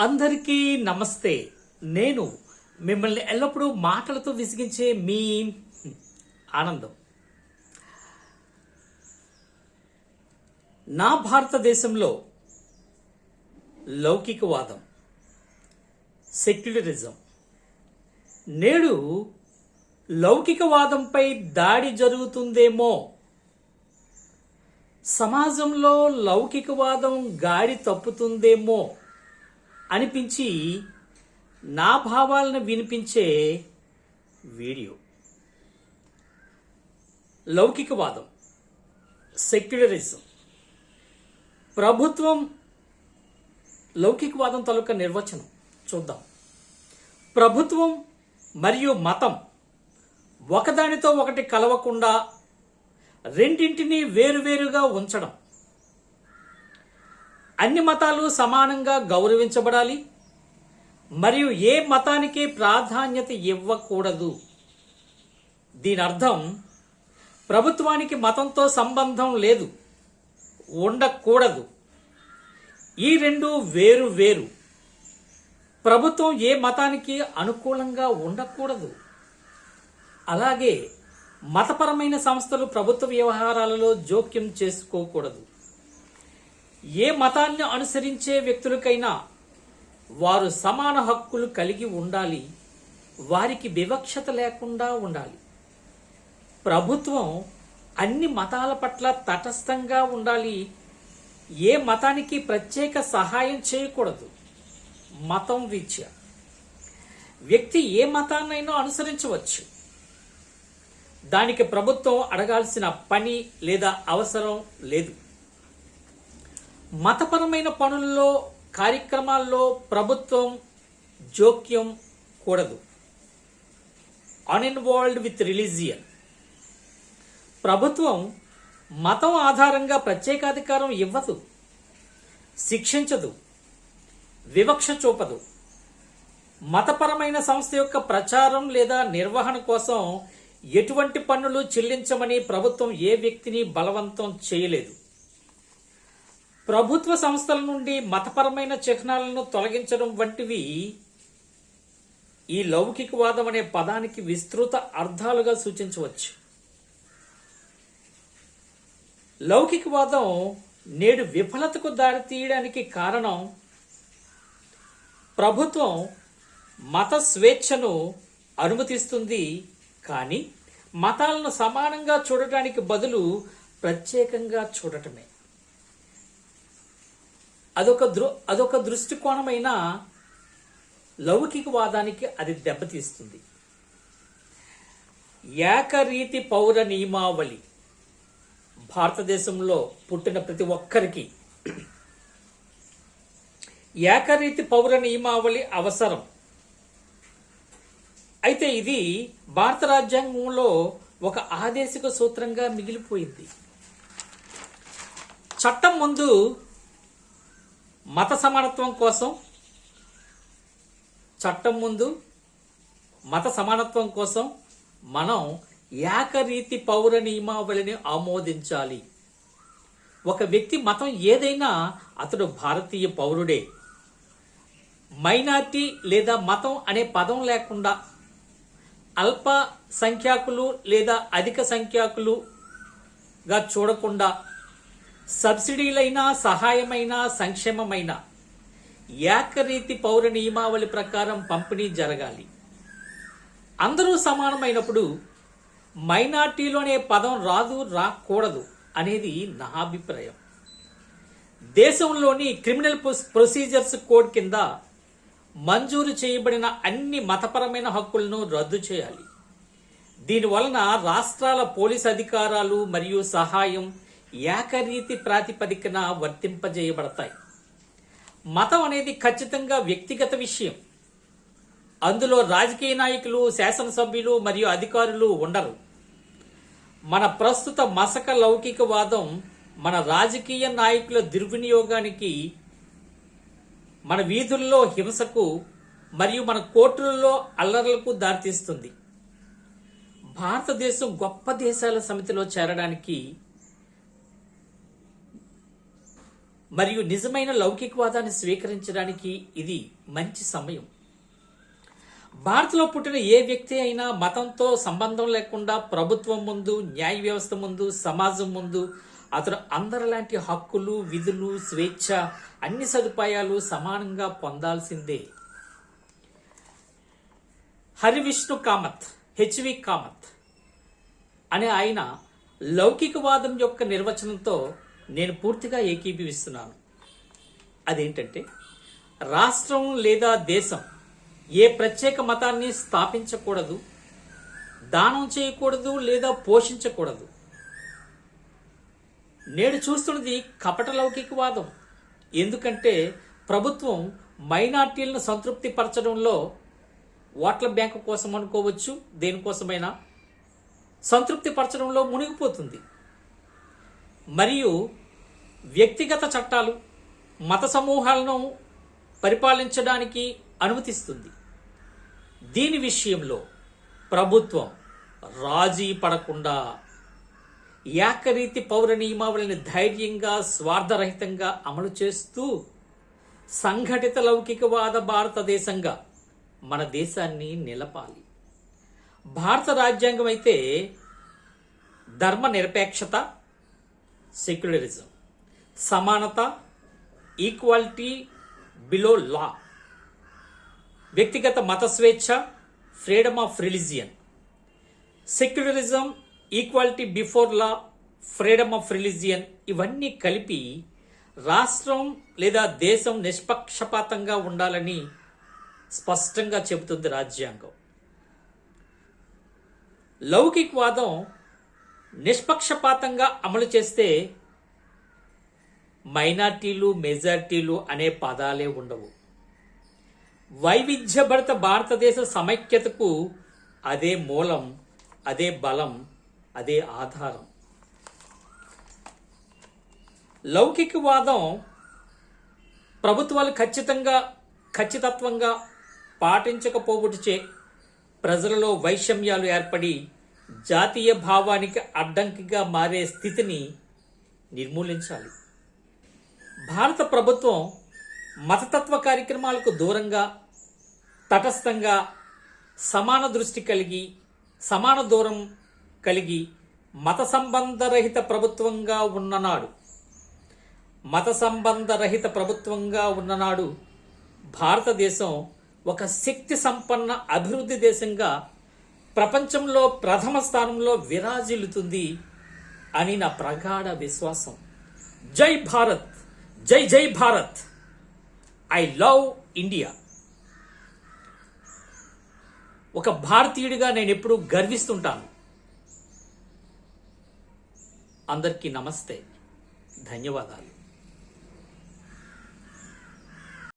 అందరికీ నమస్తే. నేను మిమ్మల్ని ఎల్లప్పుడూ మాటలతో విసిగించే మీ ఆనందం. నా భారతదేశంలో లౌకికవాదం సెక్యులరిజం నేడు లౌకికవాదంపై దాడి జరుగుతుందేమో. సమాజంలో లౌకికవాదం గాడి తప్పుతుందేమో. అనిపించి నా భావాలను వినిపించే వీడియో. లౌకికవాదం. సెక్యులరిజం. ప్రభుత్వం లౌకికవాదం తాలూకా నిర్వచనం. చూద్దాం. ప్రభుత్వం మరియు మతం ఒకదానితో ఒకటి కలవకుండా రెండింటినీ వేరువేరుగా ఉంచడం. అన్ని మతాలు సమానంగా గౌరవించబడాలి. మరియు ఏ మతానికి ప్రాధాన్యత ఇవ్వకూడదు. దీని అర్థం ప్రభుత్వానికి మతంతో సంబంధం లేదు. ఉండకూడదు. ఈ రెండు వేరు వేరు. ప్రభుత్వం ఏ మతానికి అనుకూలంగా ఉండకూడదు. అలాగే మతపరమైన సంస్థలు ప్రభుత్వ వ్యవహారాలలో జోక్యం చేసుకోకూడదు. ఏ మతాన్ని అనుసరించే వ్యక్తులకైనా వారు సమాన హక్కులు కలిగి ఉండాలి. వారికి వివక్షత లేకుండా ఉండాలి. ప్రభుత్వం అన్ని మతాల పట్ల తటస్థంగా ఉండాలి. ఏ మతానికి ప్రత్యేక సహాయం చేయకూడదు. మతం విద్య. వ్యక్తి ఏ మతాన్నైనా అనుసరించవచ్చు. దానికి ప్రభుత్వం అడగాల్సిన పని లేదా అవసరం లేదు. మతపరమైన పనుల్లో కార్యక్రమాల్లో ప్రభుత్వం జోక్యం కూడదు. అన్ఇన్వాల్వ్డ్ విత్ రిలీజియన్ ప్రభుత్వం మతం ఆధారంగా ప్రత్యేకాధికారం ఇవ్వదు శిక్షించదు వివక్ష చూపదు. మతపరమైన సంస్థ యొక్క ప్రచారం లేదా నిర్వహణ కోసం ఎటువంటి పన్నులు చెల్లించమని ప్రభుత్వం ఏ వ్యక్తిని బలవంతం చేయలేదు. ప్రభుత్వ సంస్థల నుండి మతపరమైన చిహ్నాలను తొలగించడం వంటివి ఈ లౌకికవాదం అనే పదానికి విస్తృత అర్థాలుగా సూచించవచ్చు. లౌకికవాదం నేడు విఫలతకు దారితీయడానికి కారణం ప్రభుత్వం మత స్వేచ్ఛను అనుమతిస్తుంది కానీ మతాలను సమానంగా చూడటానికి బదులు ప్రత్యేకంగా చూడటమే. అదొక దృ అదొక దృష్టికోణమైన లౌకికవాదానికి అది దెబ్బతీస్తుంది. ఏకరీతి పౌర నియమావళి. భారతదేశంలో పుట్టిన ప్రతి ఒక్కరికి ఏకరీతి పౌర నియమావళి అవసరం. అయితే ఇది భారత రాజ్యాంగంలో ఒక ఆదేశిక సూత్రంగా మిగిలిపోయింది. చట్టం ముందు మత సమానత్వం కోసం చట్టం ముందు మత సమానత్వం కోసం మనం ఏకరీతి పౌర నియమావళిని ఆమోదించాలి. ఒక వ్యక్తి మతం ఏదైనా అతడు భారతీయ పౌరుడే. మైనార్టీ లేదా మతం అనే పదం లేకుండా అల్ప సంఖ్యాకులు లేదా అధిక సంఖ్యాకులుగా చూడకుండా సబ్సిడీలైన సహాయమైన సంక్షేమమైన. ఏకరీతి పౌర నియమావళి ప్రకారం పంపిణీ జరగాలి. అందరూ సమానమైనప్పుడు మైనార్టీలోనే పదం రాదు రాకూడదు అనేది నా అభిప్రాయం. దేశంలోని క్రిమినల్ ప్రొసీజర్స్ కోడ్ కింద మంజూరు చేయబడిన అన్ని మతపరమైన హక్కులను రద్దు చేయాలి. దీనివలన రాష్ట్రాల పోలీస్ అధికారాలు మరియు సహాయం ఏకరీతి ప్రాతిపదికన వర్తింపజేయబడతాయి. మతం అనేది ఖచ్చితంగా వ్యక్తిగత విషయం. అందులో రాజకీయ నాయకులు శాసనసభ్యులు మరియు అధికారులు ఉండరు. మన ప్రస్తుత మసక లౌకికవాదం మన రాజకీయ నాయకుల దుర్వినియోగానికి మన వీధుల్లో హింసకు మరియు మన కోర్టులలో అల్లర్లకు దారితీస్తుంది. భారతదేశం గొప్ప దేశాల సమితిలో చేరడానికి మరియు నిజమైన లౌకికవాదాన్ని స్వీకరించడానికి ఇది మంచి సమయం. భారత్లో పుట్టిన ఏ వ్యక్తి అయినా మతంతో సంబంధం లేకుండా ప్రభుత్వం ముందు న్యాయ వ్యవస్థ ముందు సమాజం ముందు అతను అందరిలాంటి హక్కులు విధులు స్వేచ్ఛ అన్ని సదుపాయాలు సమానంగా పొందాల్సిందే. హరివిష్ణు కామత్ హెచ్వి కామత్ అనే ఆయన లౌకికవాదం యొక్క నిర్వచనంతో నేను పూర్తిగా ఏకీభవిస్తున్నాను. అదేంటంటే రాష్ట్రం లేదా దేశం ఏ ప్రత్యేక మతాన్ని స్థాపించకూడదు దానం చేయకూడదు లేదా పోషించకూడదు. నేడు చూస్తున్నది కపట లౌకికవాదం. ఎందుకంటే ప్రభుత్వం మైనార్టీలను సంతృప్తి పరచడంలో ఓట్ల బ్యాంకు కోసం అనుకోవచ్చు దేనికోసమైనా సంతృప్తి పరచడంలో మునిగిపోతుంది. మరియు వ్యక్తిగత చట్టాలు మత సమూహాలను పరిపాలించడానికి అనుమతిస్తుంది. దీని విషయంలో ప్రభుత్వం రాజీ పడకుండా ఏకరీతి పౌర నియమావళిని ధైర్యంగా స్వార్థరహితంగా అమలు చేస్తూ సంఘటిత లౌకికవాద భారతదేశంగా మన దేశాన్ని నిలపాలి. భారత రాజ్యాంగం అయితే ధర్మ నిరపేక్షత సెక్యులరిజం సమానత ఈక్వాలిటీ బిలో లా వ్యక్తిగత మత స్వేచ్ఛ freedom of religion secularism equality before law freedom of religion ఇవన్నీ కలిపి రాష్ట్రం లేదా దేశం నిష్పక్షపాతంగా ఉండాలని స్పష్టంగా చెబుతుంది రాజ్యాంగం. లౌకికవాదం నిష్పక్షపాతంగా అమలు చేస్తే మైనార్టీలు మెజార్టీలు అనే పదాలే ఉండవు. వైవిధ్యభరిత భారతదేశ సమైక్యతకు అదే మూలం అదే బలం అదే ఆధారం. లౌకికవాదం ప్రభుత్వాలు ఖచ్చితంగా ఖచ్చితత్వంగా పాటించకపోవటచే ప్రజలలో వైషమ్యాలు ఏర్పడి జాతీయ భావానికి అడ్డంకిగా మారే స్థితిని నిర్మూలించాలి. భారత ప్రభుత్వం మతతత్వ కార్యక్రమాలకు దూరంగా తటస్థంగా సమాన దృష్టి కలిగి సమాన దూరం కలిగి మత సంబంధరహిత ప్రభుత్వంగా ఉన్ననాడు మత సంబంధరహిత ప్రభుత్వంగా ఉన్ననాడు భారతదేశం ఒక శక్తి సంపన్న అభివృద్ధి దేశంగా ప్రపంచంలో ప్రథమ స్థానంలో విరాజిల్లుతుంది అని నా ప్రగాఢ విశ్వాసం. జై భారత్! జై జై భారత్. I love India. ఒక భారతీయుడిగా నేను ఎప్పుడూ గర్విస్తుంటాను. అందరికీ నమస్తే. ధన్యవాదాలు.